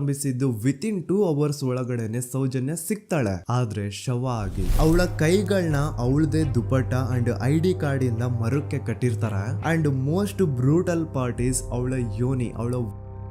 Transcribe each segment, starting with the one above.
ನಂಬಿಸಿದ್ದು within two hours ಒಳಗಡೆನೆ ಸೌಜನ್ಯ ಸಿಗ್ತಾಳೆ. ಆದ್ರೆ ಶವ ಆಗಿ ಅವಳ ಕೈಗಳನ್ನ ಅವಳದೇ dupatta and I D card ಇಂದ ಮರಕ್ಕೆ ಕಟ್ಟಿರ್ತಾರೆ. ಅಂಡ್ ಮೋಸ್ಟ್ ಬ್ರೂಟಲ್ ಪಾರ್ಟೀಸ್ ಅವಳ ಯೋನಿ, ಅವಳ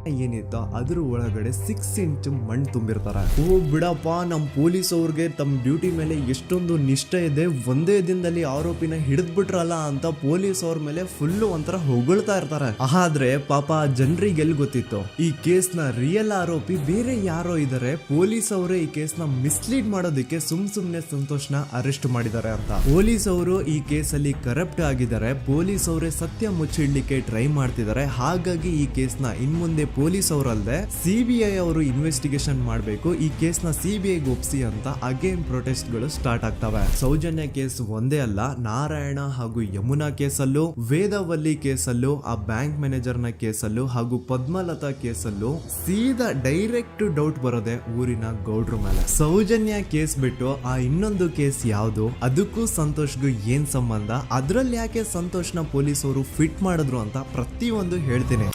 ಏನಿತ್ತು ಅದ್ರ ಒಳಗಡೆ ಸಿಕ್ಸ್ ಇಂಚ್ ಮಣ್ಣು ತುಂಬಿರ್ತಾರೆ. ಓ, ಬಿಡಪ್ಪ, ನಮ್ ಪೊಲೀಸ್ ಅವ್ರಿಗೆ ತಮ್ಮ ಡ್ಯೂಟಿ ಮೇಲೆ ಎಷ್ಟೊಂದು ನಿಷ್ಠೆ ಇದೆ, ಒಂದೇ ದಿನದಲ್ಲಿ ಆರೋಪಿನ ಹಿಡಿದ್ಬಿಟ್ರಲ್ಲ ಅಂತ ಪೊಲೀಸ್ ಅವ್ರ ಮೇಲೆ ಫುಲ್ ಒಂಥರ ಹೊಗಳ್ತಾ ಇರ್ತಾರೆ. ಆದ್ರೆ ಪಾಪ ಜನರಿಗೆ ಎಲ್ಲಿ ಗೊತ್ತಿತ್ತು? ಈ ಕೇಸ್ನ ರಿಯಲ್ ಆರೋಪಿ ಬೇರೆ ಯಾರೋ ಇದಾರೆ, ಪೊಲೀಸ್ ಅವರೇ ಈ ಕೇಸ್ನ ಮಿಸ್ಲೀಡ್ ಮಾಡೋದಕ್ಕೆ ಸುಮ್ ಸುಮ್ನೆ ಸಂತೋಷ್ನ ಅರೆಸ್ಟ್ ಮಾಡಿದ್ದಾರೆ ಅಂತ. ಪೊಲೀಸ್ ಅವರು ಈ ಕೇಸಲ್ಲಿ ಕರಪ್ಟ್ ಆಗಿದ್ದಾರೆ, ಪೊಲೀಸ್ ಅವರೇ ಸತ್ಯ ಮುಚ್ಚಿಡ್ಲಿಕ್ಕೆ ಟ್ರೈ ಮಾಡ್ತಿದ್ದಾರೆ, ಹಾಗಾಗಿ ಈ ಕೇಸ್ನ ಇನ್ಮುಂದೆ ಪೊಲೀಸ್ ಅವರಲ್ಲದೆ ಸಿಬಿಐ ಅವರು ಇನ್ವೆಸ್ಟಿಗೇಷನ್ ಮಾಡಬೇಕು. ಈ ಕೇಸ್ನ ಸಿಬಿಐ ಒಪ್ಸಿ ಅಂತ ಅಗೇನ್ ಪ್ರೊಟೆಸ್ಟ್ಗಳು ಸ್ಟಾರ್ಟ್ ಆಗ್ತವೆ. ಸೌಜನ್ಯ ಕೇಸ್ ಒಂದೇ ಅಲ್ಲ, ನಾರಾಯಣ ಹಾಗೂ ಯಮುನಾ ಕೇಸಲ್ಲೂ, ವೇದವಲ್ಲಿ ಕೇಸಲ್ಲೂ, ಆ ಬ್ಯಾಂಕ್ ಮ್ಯಾನೇಜರ್ನ ಕೇಸಲ್ಲೂ ಹಾಗೂ ಪದ್ಮಲತಾ ಕೇಸಲ್ಲೂ ಸೀದಾ ಡೈರೆಕ್ಟ್ ಡೌಟ್ ಬರೋದೆ ಊರಿನ ಗೌಡ್ರ ಮೇಲೆ. ಸೌಜನ್ಯ ಕೇಸ್ ಬಿಟ್ಟು ಆ ಇನ್ನೊಂದು ಕೇಸ್ ಯಾವುದು? ಅದಕ್ಕೂ ಸಂತೋಷ್ಗೂ ಏನ್ ಸಂಬಂಧ? ಅದ್ರಲ್ಲಿ ಯಾಕೆ ಸಂತೋಷ್ನ ಅವರು ಫಿಟ್ ಮಾಡಿದ್ರು ಅಂತ ಪ್ರತಿಯೊಂದು ಹೇಳ್ತೀನಿ.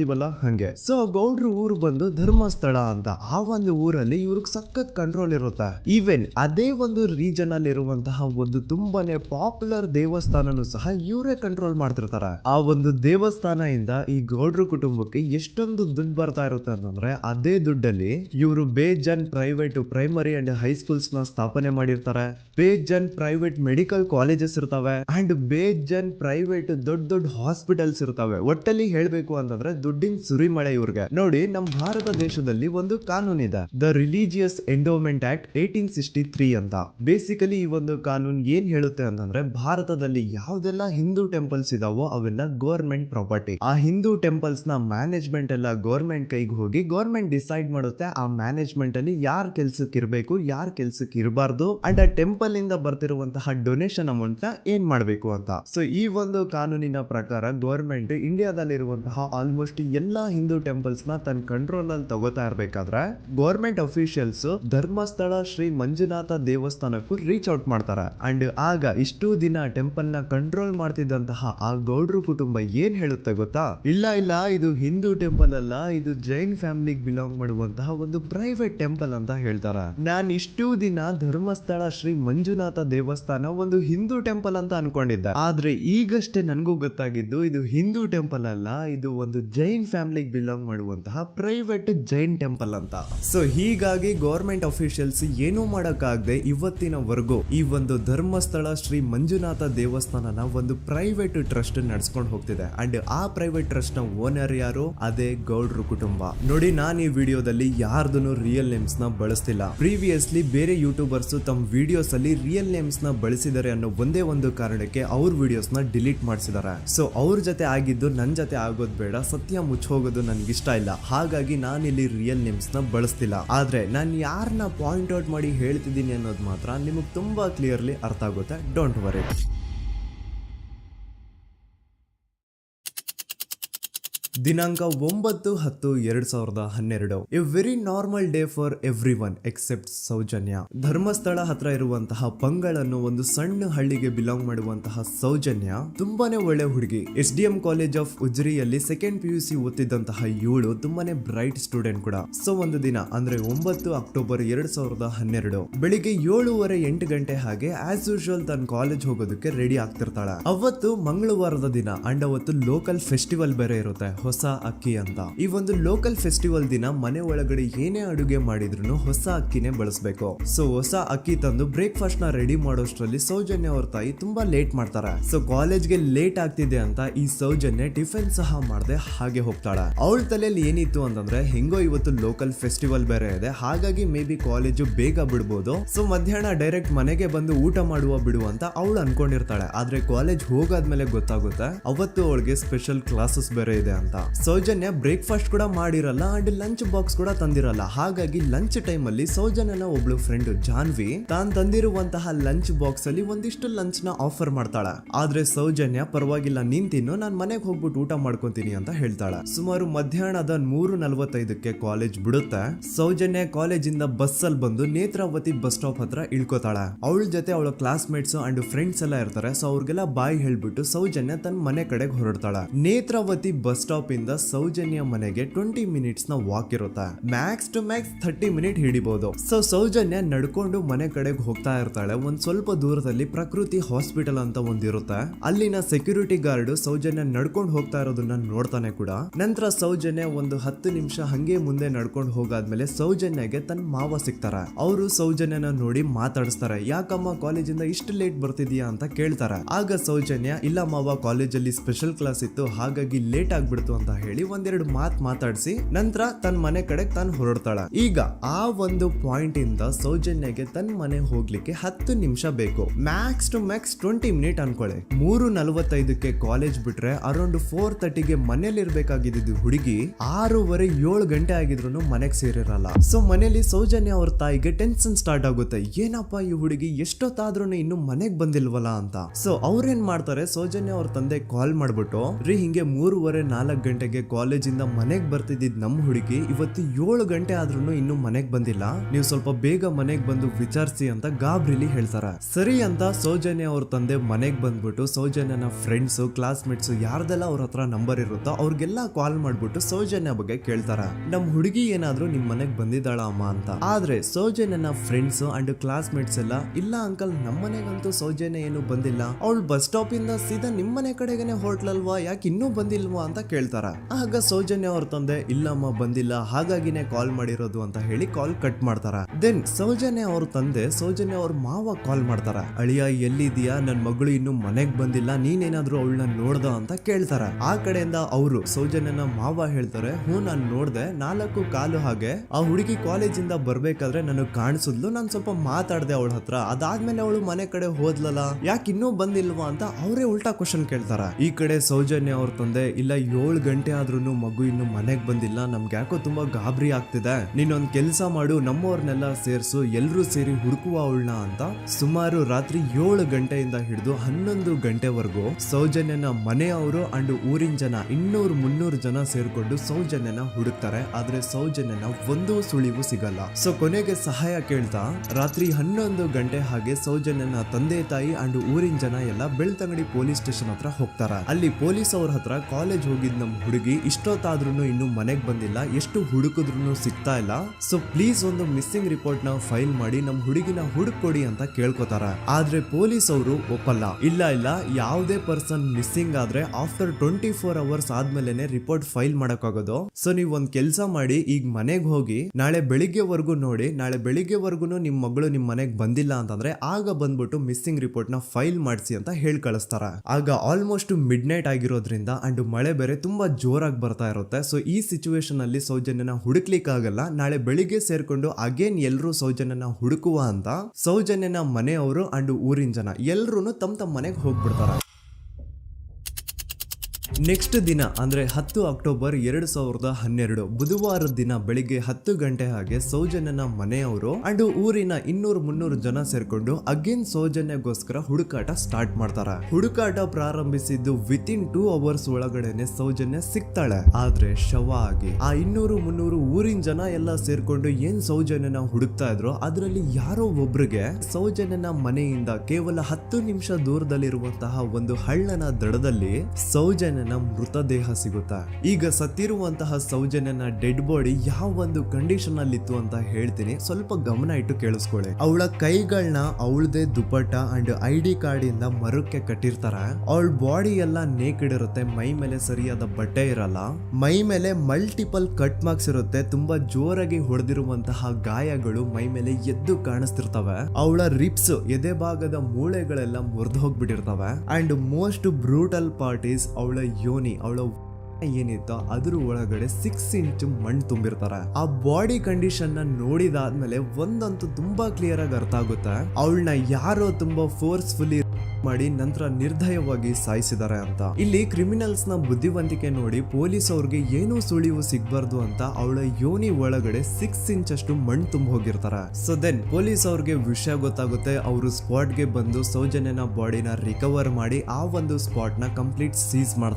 ನೋಡ್ತೀವಲ್ಲ ಹಂಗೆ. ಸೊ ಗೌಡ್ರ ಊರು ಬಂದು ಧರ್ಮಸ್ಥಳ ಅಂತ, ಆ ಒಂದು ಊರಲ್ಲಿ ಇವ್ರಿಗೆ ಸಖತ್ ಕಂಟ್ರೋಲ್ ಇರುತ್ತೆ. ಈವೆನ್ ಅದೇ ಒಂದು ರೀಜನ್ ಅಲ್ಲಿ ಇರುವಂತಹ ಒಂದು ತುಂಬಾನೇ ಪಾಪ್ಯುಲರ್ ದೇವಸ್ಥಾನನು ಸಹ ಇವರೇ ಕಂಟ್ರೋಲ್ ಮಾಡ್ತಿರ್ತಾರೆ. ಆ ಒಂದು ದೇವಸ್ಥಾನ ಇಂದ ಈ ಗೌಡ್ರ ಕುಟುಂಬಕ್ಕೆ ಎಷ್ಟೊಂದು ದುಡ್ಡು ಬರ್ತಾ ಇರುತ್ತೆ ಅಂತಂದ್ರೆ, ಅದೇ ದುಡ್ಡಲ್ಲಿ ಇವರು ಬೇಜನ್ ಪ್ರೈವೇಟ್ ಪ್ರೈಮರಿ ಅಂಡ್ ಹೈಸ್ಕೂಲ್ಸ್ನ ಸ್ಥಾಪನೆ ಮಾಡಿರ್ತಾರೆ. ಬೇಜನ್ ಪ್ರೈವೇಟ್ ಮೆಡಿಕಲ್ ಕಾಲೇಜಸ್ ಇರ್ತವೆ ಅಂಡ್ ಬೇಜನ್ ಪ್ರೈವೇಟ್ ದೊಡ್ಡ ದೊಡ್ಡ ಹಾಸ್ಪಿಟಲ್ಸ್ ಇರ್ತವೆ. ಒಟ್ಟಲ್ಲಿ ಹೇಳ್ಬೇಕು ಅಂತಂದ್ರೆ ದುಡ್ಡಿನ ಸುರಿಮಳೆ ಇವ್ರಿಗೆ. ನೋಡಿ ನಮ್ಮ ಭಾರತ ದೇಶದಲ್ಲಿ ಒಂದು ಕಾನೂನು ಇದೆ. The religious endowment act eighteen sixty three ಅಂತ. ಬೇಸಿಕಲಿ ಈ ಒಂದು ಕಾನೂನು ಏನ್ ಹೇಳುತ್ತೆ ಅಂತಂದ್ರೆ ಭಾರತದಲ್ಲಿ ಯಾವ್ದೆಲ್ಲ ಹಿಂದೂ ಟೆಂಪಲ್ಸ್ ಇದಾವೋ ಅವೆಲ್ಲ ಗೌರ್ಮೆಂಟ್ ಪ್ರಾಪರ್ಟಿ ಆ ಹಿಂದೂ ಟೆಂಪಲ್ಸ್ನ ಮ್ಯಾನೇಜ್ಮೆಂಟ್ ಎಲ್ಲ ಗೌರ್ಮೆಂಟ್ ಕೈಗೆ ಹೋಗಿ ಗೌರ್ಮೆಂಟ್ ಡಿಸೈಡ್ ಮಾಡುತ್ತೆ ಆ ಮ್ಯಾನೇಜ್ಮೆಂಟ್ ಅಲ್ಲಿ ಯಾರ್ ಕೆಲ್ಸಕ್ಕೆ ಇರಬೇಕು, ಯಾರ್ ಕೆಲ್ಸಕ್ಕೆ ಇರಬಾರ್ದು. ಅಂಡ್ ಆ ಟೆಂಪಲ್ ಇಂದ ಬರ್ತಿರುವಂತಹ ಡೊನೇಷನ್ ಅಮೌಂಟ್ನ ಏನ್ ಮಾಡಬೇಕು ಅಂತ? ಸೊ ಈ ಒಂದು ಕಾನೂನಿನ ಪ್ರಕಾರ ಗೌರ್ಮೆಂಟ್ ಇಂಡಿಯಾದಲ್ಲಿರುವಂತಹ ಆಲ್ಮೋಸ್ಟ್ ಎಲ್ಲಾ ಹಿಂದೂ ಟೆಂಪಲ್ಸ್ನ ತನ್ನ ಕಂಟ್ರೋಲ್ ಅಲ್ಲಿ ತಗೋತಾ ಇರಬೇಕಾದ್ರೆ ಗೌರ್ಮೆಂಟ್ ಅಫಿಷಿಯಲ್ಸ್ ಧರ್ಮಸ್ಥಳ ಶ್ರೀ ಮಂಜುನಾಥ ದೇವಸ್ಥಾನಕ್ಕೂ ರೀಚ್ ಔಟ್ ಮಾಡ್ತಾರೆ. ಅಂಡ್ ಆಗ ಇಷ್ಟು ದಿನ ಟೆಂಪಲ್ನ ಕಂಟ್ರೋಲ್ ಮಾಡ್ತಿದ್ದಂತಹ ಆ ಗೌಡ್ರು ಕುಟುಂಬ ಏನ್ ಹೇಳುತ್ತೆ ಗೊತ್ತಾ? ಇಲ್ಲ ಇಲ್ಲ, ಇದು ಹಿಂದೂ ಟೆಂಪಲ್ ಅಲ್ಲ, ಇದು ಜೈನ್ ಫ್ಯಾಮಿಲಿಗೆ ಬಿಲಾಂಗ್ ಮಾಡುವಂತಹ ಒಂದು ಪ್ರೈವೇಟ್ ಟೆಂಪಲ್ ಅಂತ ಹೇಳ್ತಾರೆ. ನಾನ್ ಇಷ್ಟು ದಿನ ಧರ್ಮಸ್ಥಳ ಶ್ರೀ ಮಂಜುನಾಥ ದೇವಸ್ಥಾನ ಒಂದು ಹಿಂದೂ ಟೆಂಪಲ್ ಅಂತ ಅನ್ಕೊಂಡಿದ್ದೆ ಆದ್ರೆ ಈಗಷ್ಟೇ ನನಗೂ ಗೊತ್ತಾಗಿದ್ದು ಇದು ಹಿಂದೂ ಟೆಂಪಲ್ ಅಲ್ಲ, ಇದು ಒಂದು ಜೈನ್ ಫ್ಯಾಮಿಲಿಗೆ ಬಿಲಾಂಗ್ ಮಾಡುವಂತಹ ಪ್ರೈವೇಟ್ ಜೈನ್ ಟೆಂಪಲ್ ಅಂತ. ಸೊ ಹೀಗಾಗಿ ಗೌರ್ಮೆಂಟ್ ಅಫಿಷಿಯಲ್ಸ್ ಏನೂ ಇವತ್ತಿನ ಇವತ್ತಿನವರೆಗೂ ಈ ಒಂದು ಧರ್ಮಸ್ಥಳ ಶ್ರೀ ಮಂಜುನಾಥ ದೇವಸ್ಥಾನನ ಒಂದು ಪ್ರೈವೇಟ್ ಟ್ರಸ್ಟ್ ನಡ್ಸ್ಕೊಂಡು ಹೋಗ್ತಿದೆ. ಅಂಡ್ ಆ ಪ್ರೈವೇಟ್ ಟ್ರಸ್ಟ್ನ ಓನರ್ ಯಾರು? ಅದೇ ಗೌಡ್ರು ಕುಟುಂಬ. ನೋಡಿ, ನಾನು ಈ ವಿಡಿಯೋದಲ್ಲಿ ಯಾರ್ದು ರಿಯಲ್ ನೇಮ್ಸ್ನ ಬಳಸ್ತಿಲ್ಲ. ಪ್ರೀವಿಯಸ್ಲಿ ಬೇರೆ ಯೂಟ್ಯೂಬರ್ಸ್ ತಮ್ಮ ವಿಡಿಯೋಸ್ ಅಲ್ಲಿ ರಿಯಲ್ ನೇಮ್ಸ್ನ ಬಳಸಿದ್ದಾರೆ ಅನ್ನೋ ಒಂದೇ ಒಂದು ಕಾರಣಕ್ಕೆ ಅವ್ರ ವಿಡಿಯೋಸ್ನ ಡಿಲೀಟ್ ಮಾಡಿಸಿದ್ದಾರೆ. ಸೊ ಅವ್ರ ಜೊತೆ ಆಗಿದ್ದು ನನ್ನ ಜೊತೆ ಆಗೋದು ಬೇಡ, ಸತ್ಯ ಮುಚ್ಚೋಗೋದು ನನ್ಗೆ ಇಷ್ಟ ಇಲ್ಲ. ಹಾಗಾಗಿ ನಾನು ಇಲ್ಲಿ ರಿಯಲ್ ನೇಮ್ಸ್ನ ಬಳಸ್ತಿಲ್ಲ. ಆದ್ರೆ ನಾನು ಯಾರನ್ನ ಪಾಯಿಂಟ್ ಔಟ್ ಮಾಡಿ ಹೇಳ್ತಿದ್ದೀನಿ ಅನ್ನೋದು ಮಾತ್ರ ನಿಮಗೆ ತುಂಬಾ ಕ್ಲಿಯರ್ಲಿ ಅರ್ಥ ಆಗುತ್ತೆ. ಡೋಂಟ್ ವರಿ ದಿನಾಂಕ ಒಂಬತ್ತು, ಹತ್ತು, ಎರಡ್ ಸಾವಿರದ ಹನ್ನೆರಡು. A very normal day for everyone except Sowjanya. Dharmasthala ಹತ್ರ ಇರುವಂತಹ ಪಂಗಳನ್ನು ಒಂದು ಸಣ್ಣ ಹಳ್ಳಿಗೆ ಬಿಲಾಂಗ್ ಮಾಡುವಂತಹ ಸೌಜನ್ಯ. ತುಂಬಾನೇ ಒಳ್ಳೆ ಹುಡುಗಿ. S D M college of ಉಜ್ರಿಯಲ್ಲಿ second P U C ಓದ್ತಿದ್ದಂತಹ ಏಳು ತುಂಬಾನೇ ಬ್ರೈಟ್ ಸ್ಟೂಡೆಂಟ್ ಕೂಡ. ಸೊ ಒಂದು ದಿನ, ಅಂದ್ರೆ ಒಂಬತ್ತು ಅಕ್ಟೋಬರ್ ಎರಡ್ ಸಾವಿರದ ಹನ್ನೆರಡು, ಬೆಳಿಗ್ಗೆ ಏಳುವರೆ ಎಂಟು ಗಂಟೆ ಹಾಗೆ ಆಸ್ ಯೂಶುವಲ್ ತನ್ನ ಕಾಲೇಜ್ ಹೋಗೋದಕ್ಕೆ ರೆಡಿ ಆಗ್ತಿರ್ತಾಳೆ. ಅವತ್ತು ಮಂಗಳವಾರದ ದಿನ ಅಂಡ್ ಅವತ್ತು ಲೋಕಲ್ ಫೆಸ್ಟಿವಲ್ ಬೇರೆ ಇರುತ್ತೆ. ಹೊಸ ಅಕ್ಕಿ ಅಂತ. ಈ ಒಂದು ಲೋಕಲ್ ಫೆಸ್ಟಿವಲ್ ದಿನ ಮನೆ ಒಳಗಡೆ ಏನೇ ಅಡುಗೆ ಮಾಡಿದ್ರು ಹೊಸ ಅಕ್ಕಿನೇ ಬಳಸಬೇಕು. ಸೊ ಹೊಸ ಅಕ್ಕಿ ತಂದು ಬ್ರೇಕ್ಫಾಸ್ಟ್ನ ರೆಡಿ ಮಾಡೋಷ್ಟರಲ್ಲಿ ಸೌಜನ್ಯ ಅವ್ರ ತಾಯಿ ತುಂಬಾ ಲೇಟ್ ಮಾಡ್ತಾರೆ. ಸೊ ಕಾಲೇಜ್ಗೆ ಲೇಟ್ ಆಗ್ತಿದೆ ಅಂತ ಈ ಸೌಜನ್ಯ ಟಿಫಿನ್ ಸಹ ಮಾಡದೆ ಹಾಗೆ ಹೋಗ್ತಾಳೆ. ಅವಳ ತಲೆಯಲ್ಲಿ ಏನಿತ್ತು ಅಂತಂದ್ರೆ, ಹೆಂಗೋ ಇವತ್ತು ಲೋಕಲ್ ಫೆಸ್ಟಿವಲ್ ಬೇರೆ ಇದೆ, ಹಾಗಾಗಿ ಮೇ ಬಿ ಕಾಲೇಜು ಬೇಗ ಬಿಡ್ಬೋದು. ಸೊ ಮಧ್ಯಾಹ್ನ ಡೈರೆಕ್ಟ್ ಮನೆಗೆ ಬಂದು ಊಟ ಮಾಡುವ ಬಿಡು ಅಂತ ಅವಳು ಅನ್ಕೊಂಡಿರ್ತಾಳೆ. ಆದ್ರೆ ಕಾಲೇಜ್ ಹೋಗಾದ್ಮೇಲೆ ಗೊತ್ತಾಗುತ್ತೆ, ಅವತ್ತು ಅವಳಿಗೆ ಸ್ಪೆಷಲ್ ಕ್ಲಾಸಸ್ ಬೇರೆ ಇದೆ ಅಂತ. ಸೌಜನ್ಯ ಬ್ರೇಕ್ಫಾಸ್ಟ್ ಕೂಡ ಮಾಡಿರಲ್ಲ ಅಂಡ್ ಲಂಚ್ ಬಾಕ್ಸ್ ಕೂಡ ತಂದಿರಲ್ಲ. ಹಾಗಾಗಿ ಲಂಚ್ ಟೈಮ್ ಅಲ್ಲಿ ಸೌಜನ್ಯನ ಒಬ್ಳು ಫ್ರೆಂಡ್ ಜಾನ್ವಿ, ತಾನ್ ತಂದಿರುವಂತಹ ಲಂಚ್ ಬಾಕ್ಸ್ ಅಲ್ಲಿ ಒಂದಿಷ್ಟು ಲಂಚ್ನ ಆಫರ್ ಮಾಡ್ತಾಳ. ಆದ್ರೆ ಸೌಜನ್ಯ, ಪರವಾಗಿಲ್ಲ, ನೀನ್ ತಿನ್ನು, ನಾನ್ ಮನೆಗೆ ಹೋಗ್ಬಿಟ್ಟು ಊಟ ಮಾಡ್ಕೊಂತೀನಿ ಅಂತ ಹೇಳ್ತಾಳ. ಸುಮಾರು ಮಧ್ಯಾಹ್ನದ ಮೂರು ನಲ್ವತ್ತೈದಕ್ಕೆ ಕಾಲೇಜ್ ಬಿಡುತ್ತೆ, ಸೌಜನ್ಯ ಕಾಲೇಜಿಂದ ಬಸ್ ಅಲ್ಲಿ ಬಂದು ನೇತ್ರಾವತಿ ಬಸ್ ಸ್ಟಾಪ್ ಹತ್ರ ಇಳ್ಕೊತಾಳ. ಅವಳ ಜೊತೆ ಅವಳ ಕ್ಲಾಸ್ ಮೇಟ್ಸ್ ಅಂಡ್ ಫ್ರೆಂಡ್ಸ್ ಎಲ್ಲ ಇರ್ತಾರೆ ಸೊ ಅವ್ರಿಗೆಲ್ಲ ಬಾಯಿ ಹೇಳ್ಬಿಟ್ಟು ಸೌಜನ್ಯ ತನ್ನ ಮನೆ ಕಡೆಗೆ ಹೊರಡ್ತಾಳ. ನೇತ್ರಾವತಿ ಬಸ್ ಸ್ಟಾಪ್ ಇಂದ ಸೌಜನ್ಯ ಮನೆಗೆ ಟ್ವೆಂಟಿ ಮಿನಿಟ್ಸ್ನ ವಾಕ್ ಇರುತ್ತೆ. Max to max thirty minute ಹಿಡಿಬಹುದು so Soujanya ನಡ್ಕೊಂಡು ಮನೆ ಕಡೆಗೆ ಹೋಗ್ತಾ ಇರ್ತಾಳೆ. ಒಂದ್ ಸ್ವಲ್ಪ ದೂರದಲ್ಲಿ ಪ್ರಕೃತಿ ಹಾಸ್ಪಿಟಲ್ ಅಂತ ಒಂದಿರುತ್ತೆ ಅಲ್ಲಿನ ಸೆಕ್ಯೂರಿಟಿ ಗಾರ್ಡ್ ಸೌಜನ್ಯ ನಡ್ಕೊಂಡು ಹೋಗ್ತಾ ಇರೋದನ್ನ ನೋಡ್ತಾನೆ ಕೂಡ. ನಂತರ ಸೌಜನ್ಯ ಒಂದು ಹತ್ತು ನಿಮಿಷ ಹಂಗೆ ಮುಂದೆ ನಡ್ಕೊಂಡು ಹೋಗಾದ್ಮೇಲೆ ಸೌಜನ್ಯಗೆ ತನ್ನ ಮಾವ ಸಿಗ್ತಾರ. ಅವರು ಸೌಜನ್ಯನ ನೋಡಿ ಮಾತಾಡಿಸ್ತಾರೆ. ಯಾಕಮ್ಮ ಕಾಲೇಜಿಂದ ಇಷ್ಟು ಲೇಟ್ ಬರ್ತಿದ್ಯಾ ಅಂತ ಕೇಳ್ತಾರೆ. ಆಗ ಸೌಜನ್ಯ, ಇಲ್ಲ ಮಾವ, ಕಾಲೇಜಲ್ಲಿ ಸ್ಪೆಷಲ್ ಕ್ಲಾಸ್ ಇತ್ತು. ಹಾಗಾಗಿ ಲೇಟ್ ಆಗ್ಬಿಡ್ತು ಅಂತ ಹೇಳಿ ಒಂದೆರಡು ಮಾತ್ ಮಾತಾಡಿಸಿ ನಂತರ ತನ್ನ ಮನೆ ಕಡೆ ತಾನು ಹೊರಡ್ತಾಳ. ಈಗ ಆ ಒಂದು ಪಾಯಿಂಟ್ ಇಂದ ಸೌಜನ್ಯಗೆ ತನ್ನ ಮನೆ ಹೋಗ್ಲಿಕ್ಕೆ ಹತ್ತು ನಿಮಿಷ ಬೇಕು. Max to max twenty minute ಅನ್ಕೊಳ್ಳಿ ಮೂರು ನಲವತ್ತೈದಕ್ಕೆ ಕಾಲೇಜ್ ಬಿಟ್ರೆ ಅರೌಂಡ್ ಫೋರ್ ತರ್ಟಿಗೆ ಮನೇಲಿ ಇರ್ಬೇಕಾಗಿದ್ದು ಹುಡುಗಿ ಆರೂವರೆ ಏಳು ಗಂಟೆ ಆಗಿದ್ರು ಮನೆಗೆ ಸೇರಿರಲ್ಲ. ಸೊ ಮನೇಲಿ ಸೌಜನ್ಯ ಅವ್ರ ತಾಯಿಗೆ ಟೆನ್ಷನ್ ಸ್ಟಾರ್ಟ್ ಆಗುತ್ತೆ. ಏನಪ್ಪಾ ಈ ಹುಡುಗಿ ಎಷ್ಟೊತ್ತಾದ್ರೂ ಇನ್ನು ಮನೆಗ್ ಬಂದಿಲ್ವಲ್ಲ ಅಂತ. ಸೊ ಅವ್ರೇನ್ ಮಾಡ್ತಾರೆ, ಸೌಜನ್ಯ ಅವ್ರ ತಂದೆ ಕಾಲ್ ಮಾಡ್ಬಿಟ್ಟು, ರೀ ಹಿಂಗೆ ಮೂರುವರೆ ನಾಲ್ಕು ಗಂಟೆಗೆ ಕಾಲೇಜಿಂದ ಮನೆಗೆ ಬರ್ತಿದ್ದಿದ್ ನಮ್ ಹುಡುಗಿ ಇವತ್ತು ಏಳು ಗಂಟೆ ಆದ್ರೂ ಇನ್ನು ಮನೆಗ್ ಬಂದಿಲ್ಲ. ನೀವು ಸ್ವಲ್ಪ ಬೇಗ ಮನೆಗ್ ಬಂದು ವಿಚಾರಿಸಿ ಅಂತ ಗಾಬ್ರಿಲಿ ಹೇಳ್ತಾರ. ಸರಿ ಅಂತ ಸೌಜನ್ಯ ಅವ್ರ ತಂದೆ ಮನೆಗ್ ಬಂದ್ಬಿಟ್ಟು ಸೌಜನ್ಯನ ಫ್ರೆಂಡ್ಸ್ ಕ್ಲಾಸ್ಮೇಟ್ಸ್ ಯಾರ್ದೆಲ್ಲ ಅವ್ರ ಹತ್ರ ನಂಬರ್ ಇರುತ್ತೋ ಅವ್ರಿಗೆಲ್ಲ ಕಾಲ್ ಮಾಡ್ಬಿಟ್ಟು ಸೌಜನ್ಯ ಬಗ್ಗೆ ಕೇಳ್ತಾರ. ನಮ್ ಹುಡುಗಿ ಏನಾದ್ರೂ ನಿಮ್ ಮನೆಗ್ ಬಂದಿದ್ದಾಳ ಅಮ್ಮ ಅಂತ. ಆದ್ರೆ ಸೌಜನ್ಯನ ಫ್ರೆಂಡ್ಸ್ ಅಂಡ್ ಕ್ಲಾಸ್ಮೇಟ್ಸ್ ಎಲ್ಲ, ಇಲ್ಲ ಅಂಕಲ್ ನಮ್ಮ ಮನೆಗಂತೂ ಸೌಜನ್ಯ ಏನು ಬಂದಿಲ್ಲ. ಅವಳು ಬಸ್ ಸ್ಟಾಪ್ ಇಂದ ಸೀದಾ ನಿಮ್ ಮನೆ ಕಡೆಗೇನೆ ಹೊರಟ್ಲಲ್ವಾ ಯಾಕೆ ಇನ್ನೂ ಬಂದಿಲ್ವಾ? ಅಂತ ಕೇಳ್ತಾರ. ಆಗ ಸೌಜನ್ಯ ಅವ್ರ ತಂದೆ ಇಲ್ಲಮ್ಮ ಬಂದಿಲ್ಲ, ಹಾಗಾಗಿನೇ ಕಾಲ್ ಮಾಡಿರೋದು ಅಂತ ಹೇಳಿ ಕಾಲ್ ಕಟ್ ಮಾಡ್ತಾರ. ದೆನ್ ಸೌಜನ್ಯ ಅವ್ರ ತಂದೆ, ಸೌಜನ್ಯ ಅವ್ರ ಮಾವ ಕಾಲ್ ಮಾಡ್ತಾರ. ಅಳಿಯ ಎಲ್ಲಿದ್ಯಾ ನನ್ ಮಗಳು ಇನ್ನು ಮನೆಗ್ ಬಂದಿಲ್ಲ, ನೀನೇನಾದ್ರೂ ಅವಳನ್ನ ನೋಡ್ದ ಅಂತ ಕೇಳ್ತಾರ. ಆ ಕಡೆಯಿಂದ ಅವರು ಸೌಜನ್ಯನ ಮಾವ ಹೇಳ್ತಾರೆ, ಹ್ಞೂ, ನಾನ್ ನೋಡ್ದೆ. ನಾಲ್ಕು ಕಾಲು ಹಾಗೆ, ಆ ಹುಡುಗಿ ಕಾಲೇಜಿಂದ ಬರ್ಬೇಕಾದ್ರೆ ನನಗ್ ಕಾಣಿಸಿದ್ಲು. ನಾನ್ ಸ್ವಲ್ಪ ಮಾತಾಡ್ದೆ ಅವಳ ಹತ್ರ. ಅದಾದ್ಮೇಲೆ ಅವಳು ಮನೆ ಕಡೆ ಹೋದ್ಲಲ್ಲ ಯಾಕೆ ಇನ್ನೂ ಬಂದಿಲ್ವಾ? ಅಂತ ಅವರೇ ಉಲ್ಟಾ ಕ್ವಶನ್ ಕೇಳ್ತಾರ. ಈ ಕಡೆ ಸೌಜನ್ಯ ಅವ್ರ ತಂದೆ, ಇಲ್ಲ, ಏಳು ಗಂಟೆ ಆದ್ರೂ ಮಗು ಇನ್ನು ಮನೆಗೆ ಬಂದಿಲ್ಲ. ನಮ್ಗೆ ಯಾಕೋ ತುಂಬಾ ಗಾಬರಿ ಆಗ್ತಿದೆ. ನೀನೊಂದ್ ಕೆಲಸ ಮಾಡು ನಮ್ಮವ್ರನ್ನೆಲ್ಲ ಸೇರ್ಸು, ಎಲ್ರು ಸೇರಿ ಹುಡುಕುವ ಅವಳನ್ನ ಅಂತ ಸುಮಾರು ರಾತ್ರಿ ಏಳು ಗಂಟೆಯಿಂದ ಹಿಡಿದು ಹನ್ನೊಂದು ಗಂಟೆವರೆಗೂ ಸೌಜನ್ಯನ ಮನೆಯವರು ಅಂಡ್ ಊರಿನ ಜನ ಇನ್ನೂರು ಮುನ್ನೂರು ಜನ ಸೇರ್ಕೊಂಡು ಸೌಜನ್ಯನ ಹುಡುಕ್ತಾರೆ. ಆದ್ರೆ ಸೌಜನ್ಯನ ಒಂದು ಸುಳಿವು ಸಿಗಲ್ಲ. ಸೊ ಕೊನೆಗೆ ಸಹಾಯ ಕೇಳ್ತಾ, ರಾತ್ರಿ ಹನ್ನೊಂದು ಗಂಟೆ ಹಾಗೆ ಸೌಜನ್ಯನ ತಂದೆ ತಾಯಿ ಅಂಡ್ ಊರಿನ ಜನ ಎಲ್ಲ ಬೆಳ್ತಂಗಡಿ ಪೊಲೀಸ್ ಸ್ಟೇಷನ್ ಹತ್ರ ಹೋಗ್ತಾರ. ಅಲ್ಲಿ ಪೊಲೀಸ್ ಅವ್ರ ಹತ್ರ ಕಾಲೇಜ್ ಹೋಗಿದ್ ಹುಡುಗಿ ಇಷ್ಟೊತ್ತಾದ್ರೂ ಇನ್ನು ಮನೆಗೆ ಬಂದಿಲ್ಲ, ಎಷ್ಟು ಹುಡುಕಿದ್ರು ಸಿಗ್ತಾ ಇಲ್ಲ. ಸೊ ಪ್ಲೀಸ್ ಒಂದು ಮಿಸ್ಸಿಂಗ್ ರಿಪೋರ್ಟ್ನ ಫೈಲ್ ಮಾಡಿ ನಮ್ ಹುಡುಗಿನ ಹುಡುಕೊಡಿ ಅಂತ ಕೇಳ್ಕೊತಾರ. ಆದ್ರೆ ಪೊಲೀಸ್ ಅವರು ಒಪ್ಪಲ್ಲ. ಇಲ್ಲ ಇಲ್ಲ, ಯಾವುದೇ ಪರ್ಸನ್ ಮಿಸ್ಸಿಂಗ್ ಆದ್ರೆ ಆಫ್ಟರ್ ಟ್ವೆಂಟಿ ಫೋರ್ ಅವರ್ಸ್ ಆದ್ಮೇಲೆನೆ ರಿಪೋರ್ಟ್ ಫೈಲ್ ಮಾಡಕ್ಕಾಗೋದು. ಸೊ ನೀವ್ ಒಂದ್ ಕೆಲ್ಸ ಮಾಡಿ, ಈಗ ಮನೆಗ್ ಹೋಗಿ, ನಾಳೆ ಬೆಳಿಗ್ಗೆವರೆಗೂ ನೋಡಿ, ನಾಳೆ ಬೆಳಿಗ್ಗೆವರೆಗೂ ನಿಮ್ ಮಗಳು ನಿಮ್ ಮನೆಗ್ ಬಂದಿಲ್ಲ ಅಂತಂದ್ರೆ ಆಗ ಬಂದ್ಬಿಟ್ಟು ಮಿಸ್ಸಿಂಗ್ ರಿಪೋರ್ಟ್ನ ಫೈಲ್ ಮಾಡಿಸಿ ಅಂತ ಹೇಳಿ ಕಳಿಸ್ತಾರ. ಆಗ ಆಲ್ಮೋಸ್ಟ್ ಮಿಡ್ ನೈಟ್ ಆಗಿರೋದ್ರಿಂದ ಅಂಡ್ ಮಳೆ ಬೇರೆ ತುಂಬಾ ಜೋರಾಗಿ ಬರ್ತಾ ಇರುತ್ತೆ. ಸೊ ಈ ಸಿಚುವೇಶನ್ ಅಲ್ಲಿ ಸೌಜನ್ಯನ ಹುಡುಕ್ಲಿಕ್ಕಾಗಲ್ಲ. ನಾಳೆ ಬೆಳಿಗ್ಗೆ ಸೇರ್ಕೊಂಡು ಅಗೇನ್ ಎಲ್ರು ಸೌಜನ್ಯನ ಹುಡುಕುವ ಅಂತ ಸೌಜನ್ಯನ ಮನೆಯವರು ಅಂಡ್ ಊರಿನ ಜನ ಎಲ್ರು ತಮ್ಮ ತಮ್ಮ ಮನೆಗೆ ಹೋಗ್ಬಿಡ್ತಾರ. ನೆಕ್ಸ್ಟ್ ದಿನ, ಅಂದ್ರೆ ಹತ್ತು ಅಕ್ಟೋಬರ್ ಎರಡು ಸಾವಿರದ ಹನ್ನೆರಡು, ಬುಧವಾರ ದಿನ ಬೆಳಿಗ್ಗೆ ಹತ್ತು ಗಂಟೆ ಹಾಗೆ ಸೌಜನ್ಯನ ಮನೆಯವರು ಅಂಡ್ ಊರಿನ ಇನ್ನೂರು ಮುನ್ನೂರು ಜನ ಸೇರ್ಕೊಂಡು ಅಗೇನ್ ಸೌಜನ್ಯಗೋಸ್ಕರ ಹುಡುಕಾಟ ಸ್ಟಾರ್ಟ್ ಮಾಡ್ತಾರೆ. ಹುಡುಕಾಟ ಪ್ರಾರಂಭಿಸಿದ್ದು ವಿತ್ ಇನ್ ಟೂ ಅವರ್ಸ್ ಒಳಗಡೆನೆ ಸೌಜನ್ಯ ಸಿಗ್ತಾಳೆ. ಆದ್ರೆ ಶವ ಆಗಿ ಆ ಇನ್ನೂರು ಮುನ್ನೂರು ಊರಿನ ಜನ ಎಲ್ಲ ಸೇರ್ಕೊಂಡು ಏನ್ ಸೌಜನ್ಯನ ಹುಡುಕ್ತಾ ಇದ್ರು ಅದರಲ್ಲಿ ಯಾರೋ ಒಬ್ರಿಗೆ ಸೌಜನ್ಯನ ಮನೆಯಿಂದ ಕೇವಲ ಹತ್ತು ನಿಮಿಷ ದೂರದಲ್ಲಿರುವಂತಹ ಒಂದು ಹಳ್ಳನ ದಡದಲ್ಲಿ ಸೌಜನ್ಯನ ಮೃತದೇಹ ಸಿಗುತ್ತಾ? ಈಗ ಸತ್ತಿರುವಂತಹ ಸೌಜನ್ಯನ ಡೆಡ್ ಬಾಡಿ ಯಾವ ಒಂದು ಕಂಡೀಷನ್ ಅಲ್ಲಿ ಇತ್ತು ಅಂತ ಹೇಳ್ತೀನಿ. ಸ್ವಲ್ಪ ಗಮನ ಇಟ್ಟು ಕೇಳಿಸ್ಕೊಳ್ಳಿ. ಅವಳ ಕೈಗಳನ್ನ ಅವಳದೇ dupatta and I D card ಇಂದ ಮರಕ್ಕೆ ಕಟ್ಟಿರ್ತಾರ. ಅವಳ ಬಾಡಿ ಎಲ್ಲ ನೇಕಿಡ್ ಇರುತ್ತೆ, ಮೈ ಮೇಲೆ ಸರಿಯಾದ ಬಟ್ಟೆ ಇರಲ್ಲ. ಮೈ ಮೇಲೆ ಮಲ್ಟಿಪಲ್ ಕಟ್ ಮಾರ್ಕ್ಸ್ ಇರುತ್ತೆ, ತುಂಬಾ ಜೋರಾಗಿ ಹೊಡೆದಿರುವಂತಹ ಗಾಯಗಳು ಮೈ ಮೇಲೆ ಎದ್ದು ಕಾಣಿಸ್ತಿರ್ತವೆ. ಅವಳ ರಿಪ್ಸ್ ಎದೆ ಭಾಗದ ಮೂಳೆಗಳೆಲ್ಲ ಮುರಿದು ಹೋಗ್ಬಿಟ್ಟಿರ್ತವೆ. ಅಂಡ್ ಮೋಸ್ಟ್ ಬ್ರೂಟಲ್ ಪಾರ್ಟೀಸ್ ಅವಳ ಯೋನಿ, ಅವಳ ಏನಿತ್ತೋ ಅದ್ರ ಒಳಗಡೆ ಸಿಕ್ಸ್ ಇಂಚ್ ಮಣ್ಣು ತುಂಬಿರ್ತಾರೆ. ಆ ಬಾಡಿ ಕಂಡೀಷನ್ನ ನೋಡಿದಾದ್ಮೇಲೆ ಒಂದಂತೂ ತುಂಬಾ ಕ್ಲಿಯರ್ ಆಗಿ ಅರ್ಥ ಆಗುತ್ತೆ. ಅವಳನ್ನ ಯಾರೋ ತುಂಬಾ ಫೋರ್ಸ್ಫುಲ್ಲಿ ಮಾಡಿ ನಂತರ ನಿರ್ದಯವಾಗಿ ಸಾಯಿಸಿದ್ದಾರೆ ಅಂತ. ಇಲ್ಲಿ ಕ್ರಿಮಿನಲ್ಸ್ನ ಬುದ್ಧಿವಂತಿಕೆ ನೋಡಿ ಪೊಲೀಸ್ ಅವ್ರಿಗೆ ಏನೂ ಸುಳಿವು ಸಿಗ್ಬಾರ್ದು ಅಂತ ಅವಳ ಯೋನಿ ಒಳಗಡೆ ಸಿಕ್ಸ್ ಇಂಚ್ ಅಷ್ಟು ಮಣ್ಣು ತುಂಬ ಹೋಗಿರ್ತಾರೆ. ಸೊ ದೆನ್ ಪೊಲೀಸ್ ಅವ್ರಿಗೆ ವಿಷಯ ಗೊತ್ತಾಗುತ್ತೆ, ಅವರು ಸ್ಪಾಟ್ಗೆ ಬಂದು ಸೌಜನ್ಯನ ಬಾಡಿನ ರಿಕವರ್ ಮಾಡಿ ಆ ಒಂದು ಸ್ಪಾಟ್ನ ಕಂಪ್ಲೀಟ್ ಸೀಸ್ ಮಾಡ್ತಾರೆ.